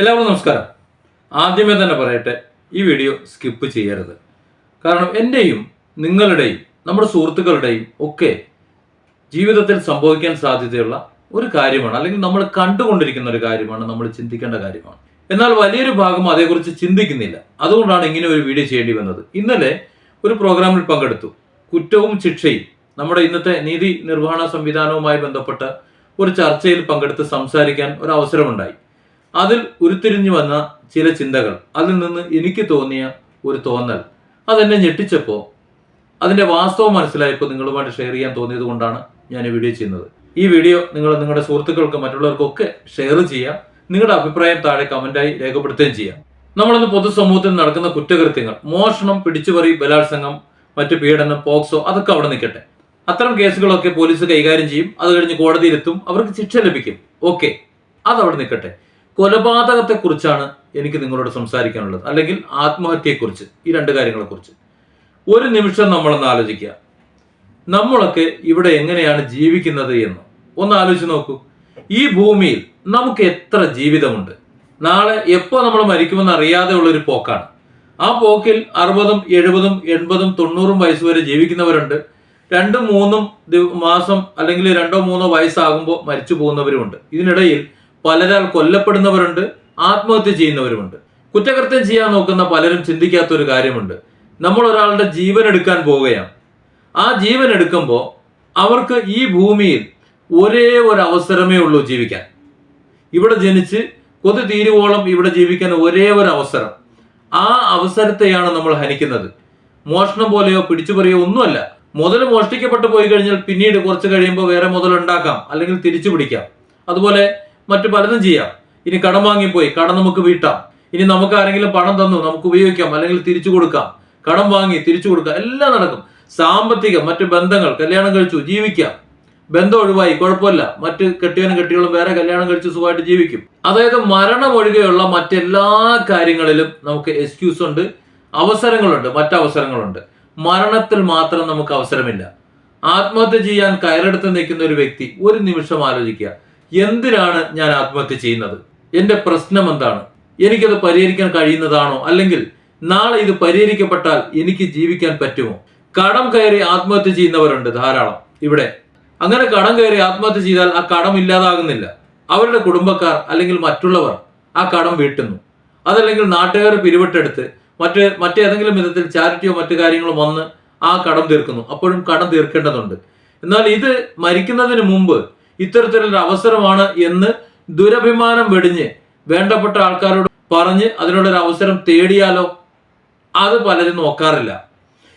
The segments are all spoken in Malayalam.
എല്ലാവർക്കും നമസ്കാരം. ആദ്യമേ തന്നെ പറയട്ടെ ഈ വീഡിയോ സ്കിപ്പ് ചെയ്യരുത്. കാരണം എന്റെയും നിങ്ങളുടെയും നമ്മുടെ സുഹൃത്തുക്കളുടെയും ഒക്കെ ജീവിതത്തിൽ സംഭവിക്കാൻ സാധ്യതയുള്ള ഒരു കാര്യമാണ് അല്ലെങ്കിൽ നമ്മൾ കണ്ടുകൊണ്ടിരിക്കുന്ന ഒരു കാര്യമാണ് നമ്മൾ ചിന്തിക്കേണ്ട കാര്യമാണ്. എന്നാൽ വലിയൊരു ഭാഗം അതേക്കുറിച്ച് ചിന്തിക്കുന്നില്ല. അതുകൊണ്ടാണ് ഇങ്ങനെ ഒരു വീഡിയോ ചെയ്യേണ്ടി വന്നത്. ഇന്നലെ ഒരു പ്രോഗ്രാമിൽ പങ്കെടുത്തു. കുറ്റവും ശിക്ഷയും നമ്മുടെ ഇന്നത്തെ നീതി നിർവഹണ സംവിധാനവുമായി ബന്ധപ്പെട്ട് ഒരു ചർച്ചയിൽ പങ്കെടുത്ത് സംസാരിക്കാൻ ഒരു അവസരമുണ്ടായി. അതിൽ ഉരുത്തിരിഞ്ഞു വന്ന ചില ചിന്തകൾ. അതിൽ നിന്ന് എനിക്ക് തോന്നിയ ഒരു തോന്നൽ. അതെന്നെ ഞെട്ടിച്ചപ്പോൾ അതിന്റെ വാസ്തവം മനസ്സിലായപ്പോൾ നിങ്ങളുമായിട്ട് ഷെയർ ചെയ്യാൻ തോന്നിയത് കൊണ്ടാണ് ഞാൻ ഈ വീഡിയോ ചെയ്യുന്നത്. ഈ വീഡിയോ നിങ്ങൾ നിങ്ങളുടെ സുഹൃത്തുക്കൾക്ക് മറ്റുള്ളവർക്കൊക്കെ ഷെയർ ചെയ്യാം. നിങ്ങളുടെ അഭിപ്രായം താഴെ കമന്റായി രേഖപ്പെടുത്തുകയും ചെയ്യാം. നമ്മളിന്ന് പൊതുസമൂഹത്തിൽ നടക്കുന്ന കുറ്റകൃത്യങ്ങൾ മോഷണം പിടിച്ചുപറി ബലാത്സംഗം മറ്റ് പീഡനം പോക്സോ അതൊക്കെ അവിടെ നിൽക്കട്ടെ. അത്തരം കേസുകളൊക്കെ പോലീസ് കൈകാര്യം ചെയ്യും. അത് കഴിഞ്ഞ് കോടതിയിലെത്തും. അവർക്ക് ശിക്ഷ ലഭിക്കും. ഓക്കെ അതവിടെ നിൽക്കട്ടെ. കൊലപാതകത്തെക്കുറിച്ചാണ് എനിക്ക് നിങ്ങളോട് സംസാരിക്കാനുള്ളത്. അല്ലെങ്കിൽ ആത്മഹത്യയെക്കുറിച്ച് ഈ രണ്ട് കാര്യങ്ങളെക്കുറിച്ച്. ഒരു നിമിഷം നമ്മളൊന്ന് ആലോചിക്കുക. നമ്മളൊക്കെ ഇവിടെ എങ്ങനെയാണ് ജീവിക്കുന്നത് എന്ന്. ഒന്ന് ആലോചിച്ച് നോക്കൂ. ഈ ഭൂമിയിൽ നമുക്ക് എത്ര ജീവിതമുണ്ട്? നാളെ എപ്പോൾ നമ്മൾ മരിക്കുമെന്ന് അറിയാതെ ഉള്ളൊരു പോക്കാണ്. ആ പോക്കിൽ അറുപതും എഴുപതും എൺപതും തൊണ്ണൂറും വയസ്സ് വരെ ജീവിക്കുന്നവരുണ്ട്. രണ്ടും മൂന്നും മാസം അല്ലെങ്കിൽ രണ്ടോ മൂന്നോ വയസ്സാകുമ്പോൾ മരിച്ചു പോകുന്നവരുമുണ്ട്. ഇതിനിടയിൽ പലരാൽ കൊല്ലപ്പെടുന്നവരുണ്ട് ആത്മഹത്യ ചെയ്യുന്നവരുമുണ്ട്. കുറ്റകൃത്യം ചെയ്യാൻ നോക്കുന്ന പലരും ചിന്തിക്കാത്ത ഒരു കാര്യമുണ്ട്. നമ്മൾ ഒരാളുടെ ജീവൻ എടുക്കാൻ പോവുകയാണ്. ആ ജീവൻ എടുക്കുമ്പോൾ അവർക്ക് ഈ ഭൂമിയിൽ ഒരേ ഒരു അവസരമേ ഉള്ളൂ ജീവിക്കാൻ. ഇവിടെ ജനിച്ച് കൊതു തീരുവോളം ഇവിടെ ജീവിക്കാൻ ഒരേ ഒരു അവസരം. ആ അവസരത്തെയാണ് നമ്മൾ ഹനിക്കുന്നത്. മോഷണം പോലെയോ പിടിച്ചുപറിയോ ഒന്നുമല്ല. മുതൽ മോഷ്ടിക്കപ്പെട്ടു പോയി കഴിഞ്ഞാൽ പിന്നീട് കുറച്ച് കഴിയുമ്പോൾ വേറെ മുതൽ ഉണ്ടാക്കാം അല്ലെങ്കിൽ തിരിച്ചു പിടിക്കാം. അതുപോലെ മറ്റു പലതും ചെയ്യാം. ഇനി കടം വാങ്ങിപ്പോയി കടം നമുക്ക് വീട്ടാം. ഇനി നമുക്ക് ആരെങ്കിലും പണം തന്നു നമുക്ക് ഉപയോഗിക്കാം അല്ലെങ്കിൽ തിരിച്ചു കൊടുക്കാം. കടം വാങ്ങി തിരിച്ചു കൊടുക്കാം എല്ലാം നടക്കും. സാമ്പത്തികം മറ്റു ബന്ധങ്ങൾ കല്യാണം കഴിച്ചു ജീവിക്കാം. ബന്ധം ഒഴിവായി കുഴപ്പമില്ല. മറ്റ് കെട്ടിയവനും കെട്ടിയോളും വേറെ കല്യാണം കഴിച്ച് സുഖമായിട്ട് ജീവിക്കും. അതായത് മരണം ഒഴികെയുള്ള മറ്റെല്ലാ കാര്യങ്ങളിലും നമുക്ക് എക്സ്ക്യൂസ് ഉണ്ട് അവസരങ്ങളുണ്ട് മറ്റവസരങ്ങളുണ്ട്. മരണത്തിൽ മാത്രം നമുക്ക് അവസരമില്ല. ആത്മഹത്യ ചെയ്യാൻ കയറെടുത്ത് നിൽക്കുന്ന ഒരു വ്യക്തി ഒരു നിമിഷം ആലോചിക്കുക. എന്തിനാണ് ഞാൻ ആത്മഹത്യ ചെയ്യുന്നത്? എന്റെ പ്രശ്നം എന്താണ്? എനിക്കത് പരിഹരിക്കാൻ കഴിയുന്നതാണോ? അല്ലെങ്കിൽ നാളെ ഇത് പരിഹരിക്കപ്പെട്ടാൽ എനിക്ക് ജീവിക്കാൻ പറ്റുമോ? കടം കയറി ആത്മഹത്യ ചെയ്യുന്നവരുണ്ട് ധാരാളം ഇവിടെ. അങ്ങനെ കടം കയറി ആത്മഹത്യ ചെയ്താൽ ആ കടം ഇല്ലാതാകുന്നില്ല. അവരുടെ കുടുംബക്കാർ അല്ലെങ്കിൽ മറ്റുള്ളവർ ആ കടം വീട്ടുന്നു. അതല്ലെങ്കിൽ നാട്ടുകാർ പിരിവിട്ടെടുത്ത് മറ്റ് മറ്റേതെങ്കിലും വിധത്തിൽ ചാരിറ്റിയോ മറ്റു കാര്യങ്ങളോ വന്ന് ആ കടം തീർക്കുന്നു. അപ്പോഴും കടം തീർക്കേണ്ടതുണ്ട്. എന്നാൽ ഇത് മരിക്കുന്നതിന് മുമ്പ് ഇത്തരത്തിലൊരു അവസരമാണ് എന്ന് ദുരഭിമാനം വെടിഞ്ഞ് വേണ്ടപ്പെട്ട ആൾക്കാരോട് പറഞ്ഞ് അതിനുള്ളൊരു അവസരം തേടിയാലോ? അത് പലരും നോക്കാറില്ല.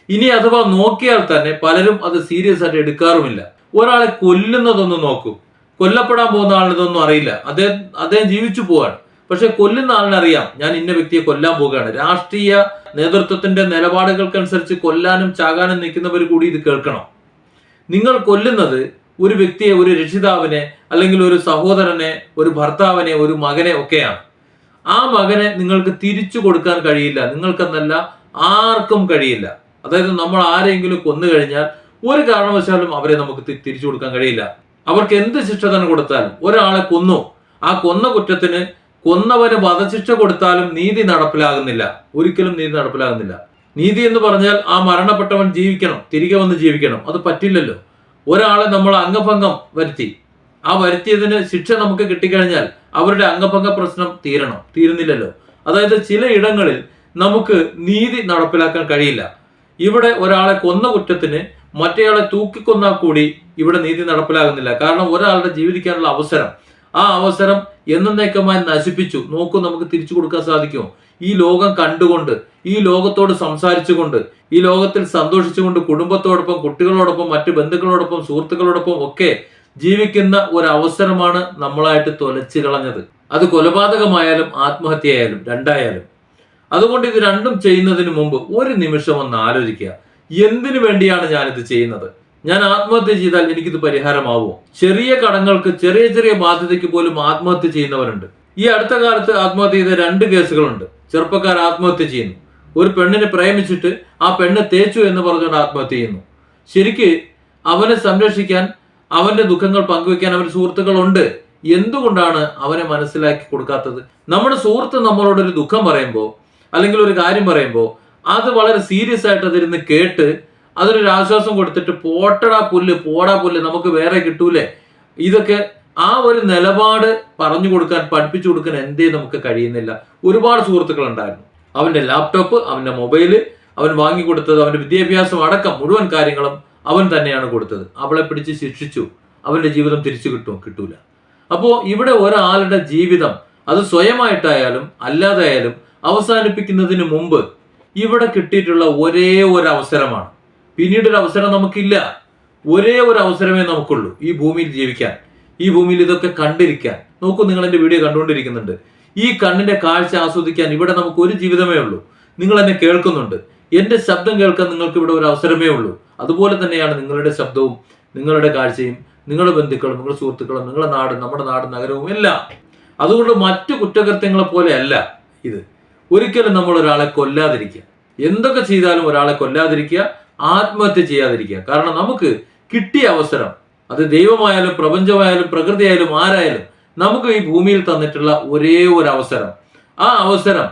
ഇനി അഥവാ നോക്കിയാൽ തന്നെ പലരും അത് സീരിയസ് ആയിട്ട് എടുക്കാറുമില്ല. ഒരാളെ കൊല്ലുന്നതൊന്ന് നോക്കും. കൊല്ലപ്പെടാൻ പോകുന്ന ആളിന് ഇതൊന്നും അറിയില്ല. അദ്ദേഹം അദ്ദേഹം ജീവിച്ചു പോവാണ്. പക്ഷെ കൊല്ലുന്ന ആളിനറിയാം ഞാൻ ഇന്ന വ്യക്തിയെ കൊല്ലാൻ പോവുകയാണ്. രാഷ്ട്രീയ നേതൃത്വത്തിന്റെ നിലപാടുകൾക്കനുസരിച്ച് കൊല്ലാനും ചാകാനും നിൽക്കുന്നവർ കൂടി ഇത് കേൾക്കണം. നിങ്ങൾ കൊല്ലുന്നത് ഒരു വ്യക്തിയെ ഒരു രക്ഷിതാവിനെ അല്ലെങ്കിൽ ഒരു സഹോദരനെ ഒരു ഭർത്താവിനെ ഒരു മകനെ ഒക്കെയാണ്. ആ മകനെ നിങ്ങൾക്ക് തിരിച്ചു കൊടുക്കാൻ കഴിയില്ല. നിങ്ങൾക്കെന്നല്ല ആർക്കും കഴിയില്ല. അതായത് നമ്മൾ ആരെങ്കിലും കൊന്നു കഴിഞ്ഞാൽ ഒരു കാരണവശാലും അവരെ നമുക്ക് തിരിച്ചു കൊടുക്കാൻ കഴിയില്ല. അവർക്ക് എന്ത് ശിക്ഷ തന്നെ കൊടുത്താലും ഒരാളെ കൊന്നു ആ കൊന്ന കുറ്റത്തിന് കൊന്നവന് വധശിക്ഷ കൊടുത്താലും നീതി നടപ്പിലാകുന്നില്ല. ഒരിക്കലും നീതി നടപ്പിലാകുന്നില്ല. നീതി എന്ന് പറഞ്ഞാൽ ആ മരണപ്പെട്ടവൻ ജീവിക്കണം തിരികെ വന്ന് ജീവിക്കണം. അത് പറ്റില്ലല്ലോ. ഒരാളെ നമ്മൾ അംഗഭംഗം വരുത്തി. ആ വരുത്തിയതിന് ശിക്ഷ നമുക്ക് കിട്ടിക്കഴിഞ്ഞാൽ അവരുടെ അംഗഭംഗ പ്രശ്നം തീരണം തീരുന്നില്ലല്ലോ. അതായത് ചില ഇടങ്ങളിൽ നമുക്ക് നീതി നടപ്പിലാക്കാൻ കഴിയില്ല. ഇവിടെ ഒരാളെ കൊന്ന കുറ്റത്തിന് മറ്റേയാളെ തൂക്കിക്കൊന്നാൽ കൂടി ഇവിടെ നീതി നടപ്പിലാകുന്നില്ല. കാരണം ഒരാളുടെ ജീവിക്കാനുള്ള അവസരം ആ അവസരം എന്നേക്കമായി നശിപ്പിച്ചു. നോക്കൂ നമുക്ക് തിരിച്ചു കൊടുക്കാൻ സാധിക്കുമോ? ഈ ലോകം കണ്ടുകൊണ്ട് ഈ ലോകത്തോട് സംസാരിച്ചുകൊണ്ട് ഈ ലോകത്തിൽ സന്തോഷിച്ചുകൊണ്ട് കുടുംബത്തോടൊപ്പം കുട്ടികളോടൊപ്പം മറ്റു ബന്ധുക്കളോടൊപ്പം സുഹൃത്തുക്കളോടൊപ്പം ഒക്കെ ജീവിക്കുന്ന ഒരു അവസരമാണ് നമ്മളായിട്ട് തൊലച്ചു കളഞ്ഞത്. അത് കൊലപാതകമായാലും ആത്മഹത്യയായാലും രണ്ടായാലും. അതുകൊണ്ട് ഇത് രണ്ടും ചെയ്യുന്നതിന് മുമ്പ് ഒരു നിമിഷം ഒന്ന് ആലോചിക്കുക. എന്തിനു വേണ്ടിയാണ് ഞാനിത് ചെയ്യുന്നത്? ഞാൻ ആത്മഹത്യ ചെയ്താൽ എനിക്കിത് പരിഹാരമാവോ? ചെറിയ കടങ്ങൾക്ക് ചെറിയ ചെറിയ ബാധ്യതയ്ക്ക് പോലും ആത്മഹത്യ ചെയ്യുന്നവരുണ്ട്. ഈ അടുത്ത കാലത്ത് ആത്മഹത്യ ചെയ്ത രണ്ട് കേസുകളുണ്ട്. ചെറുപ്പക്കാർ ആത്മഹത്യ ചെയ്യുന്നു. ഒരു പെണ്ണിനെ പ്രേമിച്ചിട്ട് ആ പെണ്ണ് തേച്ചു എന്ന് പറഞ്ഞുകൊണ്ട് ആത്മഹത്യ ചെയ്യുന്നു. ശരിക്ക് അവനെ സംരക്ഷിക്കാൻ അവന്റെ ദുഃഖങ്ങൾ പങ്കുവെക്കാൻ അവന് സുഹൃത്തുക്കളുണ്ട്. എന്തുകൊണ്ടാണ് അവനെ മനസ്സിലാക്കി കൊടുക്കാത്തത്? നമ്മുടെ സുഹൃത്ത് നമ്മളോടൊരു ദുഃഖം പറയുമ്പോൾ അല്ലെങ്കിൽ ഒരു കാര്യം പറയുമ്പോൾ അത് വളരെ സീരിയസ് ആയിട്ട് അതിരുന്ന് കേട്ട് അതിനൊരു ആശ്വാസം കൊടുത്തിട്ട് പോട്ടടാ പുല്ല് പോടാ പുല്ല് നമുക്ക് വേറെ കിട്ടൂലേ? ഇതൊക്കെ ആ ഒരു നിലപാട് പറഞ്ഞു കൊടുക്കാൻ പഠിപ്പിച്ചു കൊടുക്കാൻ എന്തേ നമുക്ക് കഴിയുന്നില്ല. ഒരുപാട് സുഹൃത്തുക്കൾ ഉണ്ടായിരുന്നു. അവന്റെ ലാപ്ടോപ്പ് അവന്റെ മൊബൈൽ അവൻ വാങ്ങിക്കൊടുത്തത് അവന്റെ വിദ്യാഭ്യാസം അടക്കം മുഴുവൻ കാര്യങ്ങളും അവൻ തന്നെയാണ് കൊടുത്തത്. അവളെ പിടിച്ച് ശിക്ഷിച്ചു. അവന്റെ ജീവിതം തിരിച്ചു കിട്ടും കിട്ടൂല. അപ്പോൾ ഇവിടെ ഒരാളുടെ ജീവിതം അത് സ്വയമായിട്ടായാലും അല്ലാതായാലും അവസാനിപ്പിക്കുന്നതിന് മുമ്പ് ഇവിടെ കിട്ടിയിട്ടുള്ള ഒരേ ഒരു അവസരമാണ്. പിന്നീടൊരു അവസരം നമുക്കില്ല. ഒരേ ഒരു അവസരമേ നമുക്കുള്ളൂ. ഈ ഭൂമിയിൽ ജീവിക്കാൻ ഈ ഭൂമിയിൽ ഇതൊക്കെ കണ്ടിരിക്കാൻ. നോക്കൂ നിങ്ങൾ എന്റെ വീഡിയോ കണ്ടുകൊണ്ടിരിക്കുന്നുണ്ട്. ഈ കണ്ണിന്റെ കാഴ്ച ആസ്വദിക്കാൻ ഇവിടെ നമുക്ക് ഒരു ജീവിതമേ ഉള്ളൂ. നിങ്ങൾ എന്നെ കേൾക്കുന്നുണ്ട്. എന്റെ ശബ്ദം കേൾക്കാൻ നിങ്ങൾക്ക് ഇവിടെ ഒരു അവസരമേ ഉള്ളൂ. അതുപോലെ തന്നെയാണ് നിങ്ങളുടെ ശബ്ദവും നിങ്ങളുടെ കാഴ്ചയും നിങ്ങളുടെ ബന്ധുക്കളും നിങ്ങളുടെ സുഹൃത്തുക്കളും നിങ്ങളുടെ നാടും നമ്മുടെ നാടും നഗരവും എല്ലാം. അതുകൊണ്ട് മറ്റു കുറ്റകൃത്യങ്ങളെ പോലെ അല്ല ഇത്. ഒരിക്കലും നമ്മൾ ഒരാളെ കൊല്ലാതിരിക്കുക. എന്തൊക്കെ ചെയ്താലും ഒരാളെ കൊല്ലാതിരിക്കുക. ആത്മഹത്യ ചെയ്യാതിരിക്കുക. കാരണം നമുക്ക് കിട്ടിയ അവസരം അത് ദൈവമായാലും പ്രപഞ്ചമായാലും പ്രകൃതിയായാലും ആരായാലും നമുക്ക് ഈ ഭൂമിയിൽ തന്നിട്ടുള്ള ഒരേ ഒരു അവസരം. ആ അവസരം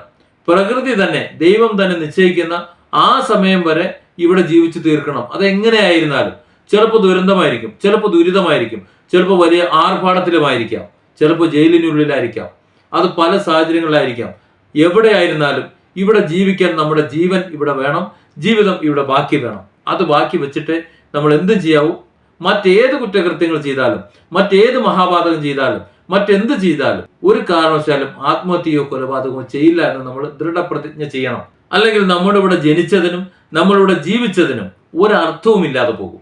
പ്രകൃതി തന്നെ ദൈവം തന്നെ നിശ്ചയിക്കുന്ന ആ സമയം വരെ ഇവിടെ ജീവിച്ചു തീർക്കണം. അതെങ്ങനെയായിരുന്നാലും ചിലപ്പോൾ ദുരന്തമായിരിക്കും ചിലപ്പോൾ ദുരിതമായിരിക്കും ചിലപ്പോൾ വലിയ ആർഭാടത്തിലുമായിരിക്കാം ചിലപ്പോൾ ജയിലിനുള്ളിലായിരിക്കാം. അത് പല സാഹചര്യങ്ങളിലായിരിക്കാം. എവിടെയായിരുന്നാലും ഇവിടെ ജീവിക്കാൻ നമ്മുടെ ജീവൻ ഇവിടെ വേണം. ജീവിതം ഇവിടെ ബാക്കി വേണം. അത് ബാക്കി വെച്ചിട്ട് നമ്മൾ എന്ത് ചെയ്യാവൂ? മറ്റേത് കുറ്റകൃത്യങ്ങൾ ചെയ്താലും മറ്റേത് മഹാപാതകം ചെയ്താലും മറ്റെന്ത് ചെയ്താലും ഒരു കാരണവശാലും ആത്മഹത്യയോ കൊലപാതകമോ ചെയ്യില്ല എന്ന് നമ്മൾ ദൃഢപ്രതിജ്ഞ ചെയ്യണം. അല്ലെങ്കിൽ നമ്മുടെ ഇവിടെ ജനിച്ചതിനും നമ്മളിവിടെ ജീവിച്ചതിനും ഒരർത്ഥവും ഇല്ലാതെ പോകും.